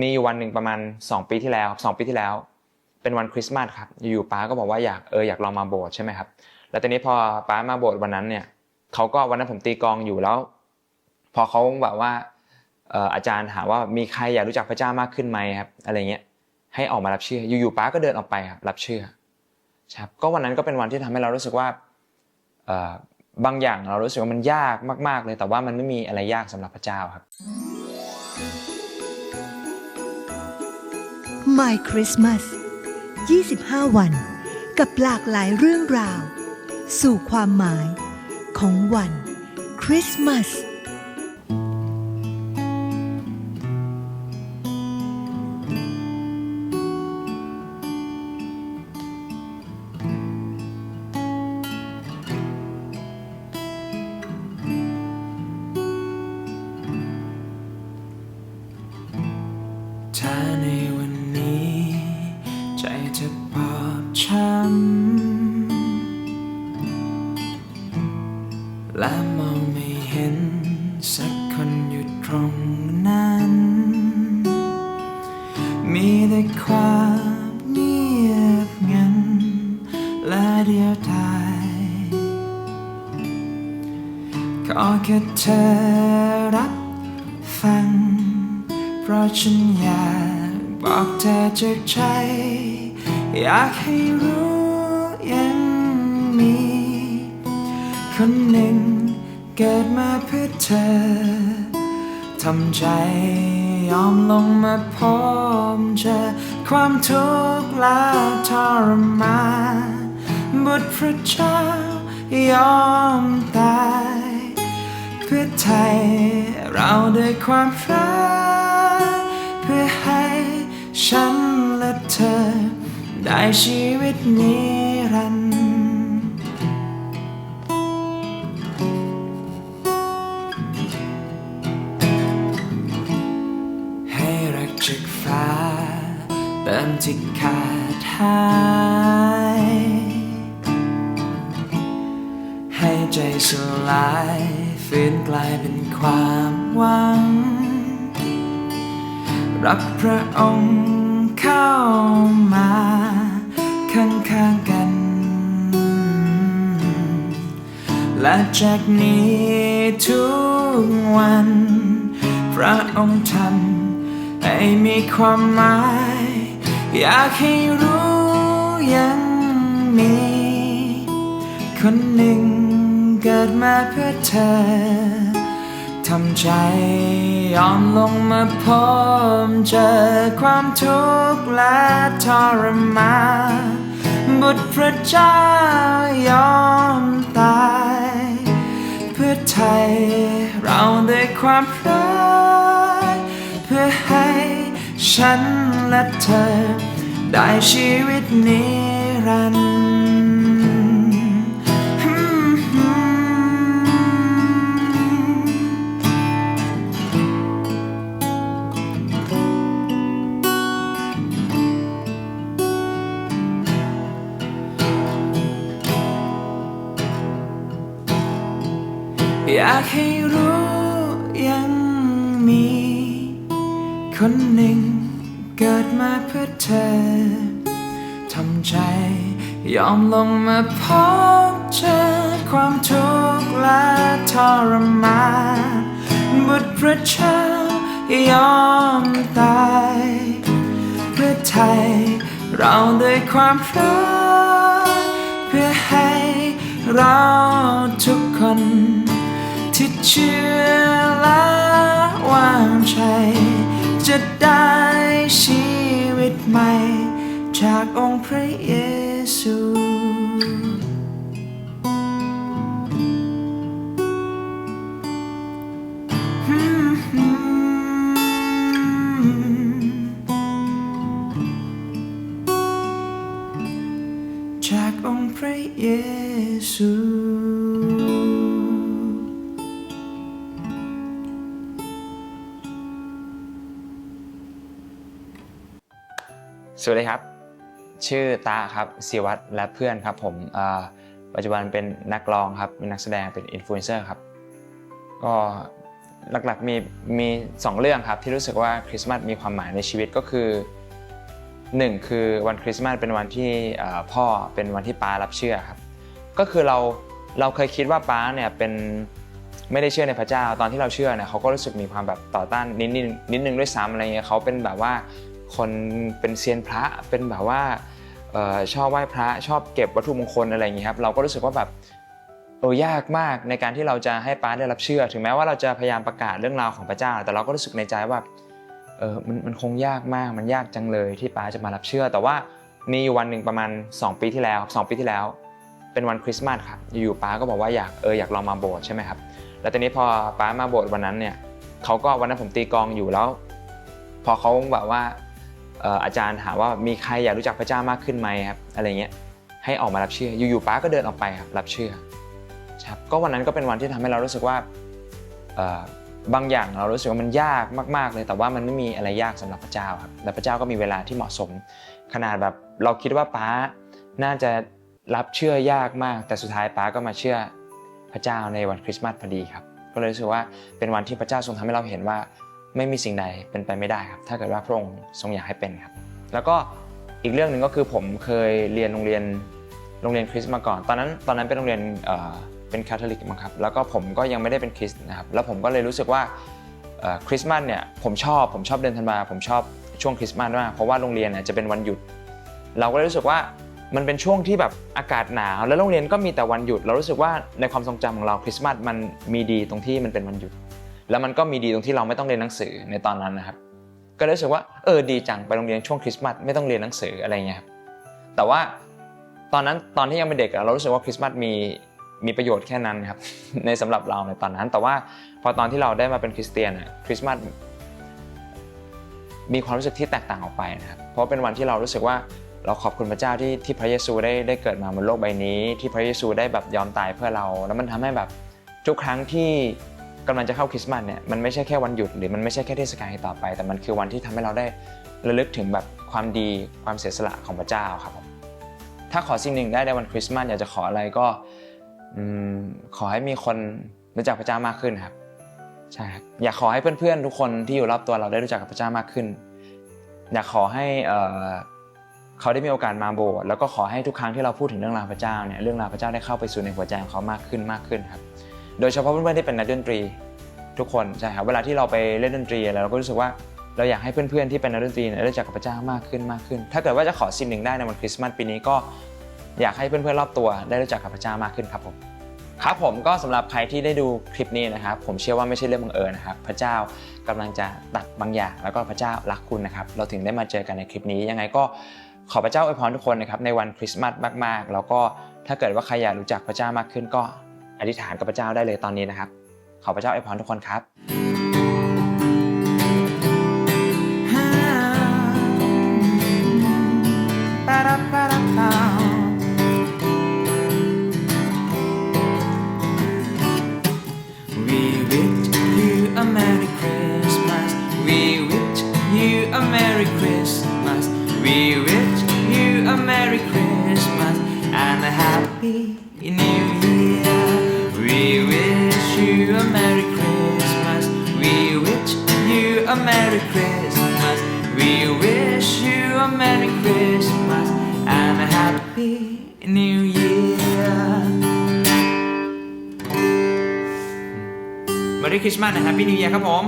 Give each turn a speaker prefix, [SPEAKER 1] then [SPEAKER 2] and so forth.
[SPEAKER 1] มีอยู่วันหนึ่งประมาณ 2 ปีที่แล้วสองปีที่แล้ว เป็นวันคริสต์มาสครับอยู่ป้าก็บอกว่าอยากเอออยากลองมาโบสถ์ใช่ไหมครับแล้วตอนนี้พอป้ามาโบสถ์วันนั้นเนี่ยเขาก็วันนั้นผมตีกองอยู่แล้ว พอเขาแบบว่าอาจารย์ถามว่ามีใครอยากรู้จักพระเจ้ามากขึ้นไหมครับอะไรเงี้ยให้ออกมารับเชื่ออยู่ๆป้าก็เดินออกไปครับรับเชื่อครับก็วันนั้นก็เป็นวันที่ทำให้เรารู้สึกว่าบางอย่างเรารู้สึกว่ามันยากมาก ๆเลย แต่ว่ามันไม่มีอะไรยากสำหรับพระเจ้าครับ
[SPEAKER 2] My Christmas 25 วัน กับหลากหลายเรื่องราว สู่ความหมายของวันคริสต์มาส
[SPEAKER 3] และมองไม่เห็นสักคนอยู่ตรงนั้น มีแต่ความเงียบงัน และเดียวดายขอแค่เธอรับฟัง เพราะฉันอยากบอกเธอจากใจ อยากให้รู้ยังมีคนหนึ่ง เกิดมาเพื่อเธอ ทำใจยอมลงมาพบเจอความทุกข์และทรมานบุตรพระเจ้ายอมตายเพื่อไทยเราด้วยความรักเพื่อให้ฉันและเธอ ได้ชีวิตนิรันดร์ เติขาดหาย ให้ใจสลายฟื้นกลายเป็นความหวัง รับพระองค์เข้ามาข้างๆกัน และจากนี้ทุกวัน พระองค์ทำให้มีความหมาย อยากให้รู้ยังมี คนหนึ่งเกิดมาเพื่อเธอ ทำใจยอมลงมาพบเจอความทุกข์และทรมานบุตรพระเจ้ายอมตาย เพื่อไทยเราด้วยความรัก ฉันและเธอ ได้ชีวิตนิรันดร์อยากให้รู้ยังมีคนหนึ่ง เกิดมาเพื่อเธอ ทำใจ ยอมลงมาพบเจอความทุกข์และทรมานบุตรพระเจ้ายอมตายเพื่อไทย เราด้วยความรักเพื่อให้เราทุกคน ที่เชื่อและวางใจ จะได้ชีวิตใหม่ จากองค์พระเยซูจากองค์พระเยซู
[SPEAKER 1] สวัสดีครับ ชื่อตาครับศิวัตรและเพื่อนครับผมปัจจุบันเป็นนักร้องครับเป็นนักแสดงเป็นอินฟลูเอนเซอร์ครับ ก็หลักๆมีมีสองเรื่องครับที่รู้สึกว่าคริสต์มาสมีความหมายในชีวิตก็คือหนึ่งคือวันคริสต์มาสเป็นวันที่พ่อเป็นวันที่ป้ารับเชื่อครับ ก็คือเราเราเคยคิดว่าป้าเนี่ยเป็นไม่ได้เชื่อในพระเจ้าตอนที่เราเชื่อเนี่ยเขาก็รู้สึกมีความแบบต่อต้านนิดนิดนิดนึงด้วยซ้ำอะไรเงี้ยเขาเป็นแบบว่า คนเป็นเซียนพระเป็นแบบว่าออชอบไหว้พระชอบเก็บวัตถุมงคลอะไรอย่างเงี้ครับเราก็รู้สึกว่าแบบโอ้ยากมากในการที่เราจะให้ป้าได้รับเชื่อ ถึงแม้ว่าเราจะพยายามประกาศเรื่องราวของพระเจ้า แต่เราก็รู้สึกในใจว่าเออมันมันคงยากมากมันยากจังเลยที่ป้าจะมารับเชื่อ แต่ว่ามีอยู่วันหนึ่งประมาณ 2 ปีที่แล้วสองปีที่แล้ว เป็นวันคริสต์มาสครับอยู่ป้าก็บอกว่าอยากเอออยากลองมาโบสถ์ใช่ไหมครับแล้วตอนนี้พอป้ามาโบสถ์วันนั้นเนี่ยเขาก็วันนั้นผมตีกองอยู่แล้ว พอเขาแบบว่า อาจารย์ถามว่ามีใครอยากรู้จักพระเจ้ามากขึ้นไหมครับอะไรเงี้ยให้ออกมารับเชื่ออยู่ๆป้าก็เดินออกไปครับรับเชื่อครับก็วันนั้นก็เป็นวันที่ทำให้เรารู้สึกว่าบางอย่างเรารู้สึกว่ามันยากมาก ๆ เลยแต่ว่ามันไม่มีอะไรยากสำหรับพระเจ้าครับและพระเจ้าก็มีเวลาที่เหมาะสม ขนาดแบบเราคิดว่าป้าน่าจะรับเชื่อยากมาก แต่สุดท้ายป้าก็มาเชื่อพระเจ้าในวันคริสต์มาสพอดีครับก็เลยรู้สึกว่าเป็นวันที่พระเจ้าทรงทำให้เราเห็นว่า ไม่มีสิ่งใดเป็นไปไม่ได้ครับ ถ้าเกิดว่าพระองค์ทรงอยากให้เป็นครับ แล้วก็อีกเรื่องหนึ่งก็คือผมเคยเรียนโรงเรียนโรงเรียนคริสต์มาก่อน ตอนนั้นตอนนั้นเป็นโรงเรียนเอ่อเป็นคาทอลิกมั้งครับ แล้วก็ผมก็ยังไม่ได้เป็นคริสต์นะครับ แล้วผมก็เลยรู้สึกว่าคริสต์มาสเนี่ยผมชอบผมชอบเดือนธันวาผมชอบช่วงคริสต์มาสมากเพราะว่าโรงเรียนเนี่ยจะเป็นวันหยุด เราก็เลยรู้สึกว่ามันเป็นช่วงที่แบบอากาศหนาว แล้วโรงเรียนก็มีแต่วันหยุด เรารู้สึกว่าในความทรงจำของเราคริสต์มาสมันมีดีตรงที่มันเป็นวันหยุด แล้วมันก็มีดีตรงที่เราไม่ต้องเรียนหนังสือในตอนนั้นนะครับ ก็เลยรู้สึกว่าเออดีจังไปโรงเรียนช่วงคริสต์มาสไม่ต้องเรียนหนังสืออะไรเงี้ยครับแต่ว่าตอนนั้นตอนที่ยังเป็นเด็กเรารู้สึกว่าคริสต์มาสมีมีประโยชน์แค่นั้นครับในสำหรับเราในตอนนั้น แต่ว่าพอตอนที่เราได้มาเป็นคริสเตียนคริสต์มาสมีความรู้สึกที่แตกต่างออกไปนะครับเพราะเป็นวันที่เรารู้สึกว่าเราขอบคุณพระเจ้าที่ที่พระเยซูได้ได้เกิดมาบนโลกใบนี้ ที่พระเยซูได้แบบยอมตายเพื่อเรา แล้วมันทำให้แบบทุกครั้งที่ กำลังจะเข้าคริสต์มาสเนี่ยมันไม่ใช่แค่วันหยุดหรือมันไม่ใช่แค่เทศกาลต่อไป แต่มันคือวันที่ทำให้เราได้ระลึกถึงแบบความดีความเสียสละของพระเจ้าครับผมถ้าขอสิ่งหนึ่งได้ในวันคริสต์มาสอยากจะขออะไรก็อขอให้มีคนรู้จักพระเจ้ามากขึ้นครับใช่ครับอยากขอให้เพื่อนๆทุกคนที่อยู่รอบตัวเราได้รู้จักกับพระเจ้ามากขึ้น อยากขอให้เอ่อเขาได้มีโอกาสมาโบสถ์แล้วก็ขอให้ทุกครั้งที่เราพูดถึงเรื่องราวพระเจ้าเนี่ยเรื่องราวพระเจ้าได้เข้าไปสู่ในหัวใจของเขามากขึ้นมากขึ้นครับ โดยเฉพาะเพื่อนๆที่เป็นนักดนตรี ทุกคนใช่ครับเวลาที่เราไปเล่นดนตรีอะไรเราก็รู้สึกว่าเราอยากให้เพื่อนๆที่เป็นนักดนตรีเนี่ยได้รู้จักกับพระเจ้ามากขึ้นมากขึ้น ถ้าเกิดว่าจะขอสิ่งหนึ่งได้ในวันคริสต์มาสปีนี้ก็อยากให้เพื่อนๆรอบตัวได้รู้จักกับพระเจ้ามากขึ้นครับผมครับผมก็สำหรับใครที่ได้ดูคลิปนี้นะครับ ผมเชื่อว่าไม่ใช่เรื่องบังเอิญนะครับ พระเจ้ากำลังจะตัดบางอย่าง แล้วก็พระเจ้ารักคุณนะครับ เราถึงได้มาเจอกันในคลิปนี้ ยังไงก็ขอพระเจ้าอวยพรทุกคนนะครับในวันคริสต์มาสมากๆ แล้วก็ถ้าเกิดว่าใครอยากรู้จักพระเจ้ามากขึ้นก็ อธิษฐานกับพระเจ้าได้เลยตอนนี้นะครับ ขอพระเจ้าอวยพรทุกคนครับ
[SPEAKER 3] We wish you Merry Christmas. We wish you a Merry Christmas and a Happy New Year. Merry Christmas นะ Happy New Year ครับผม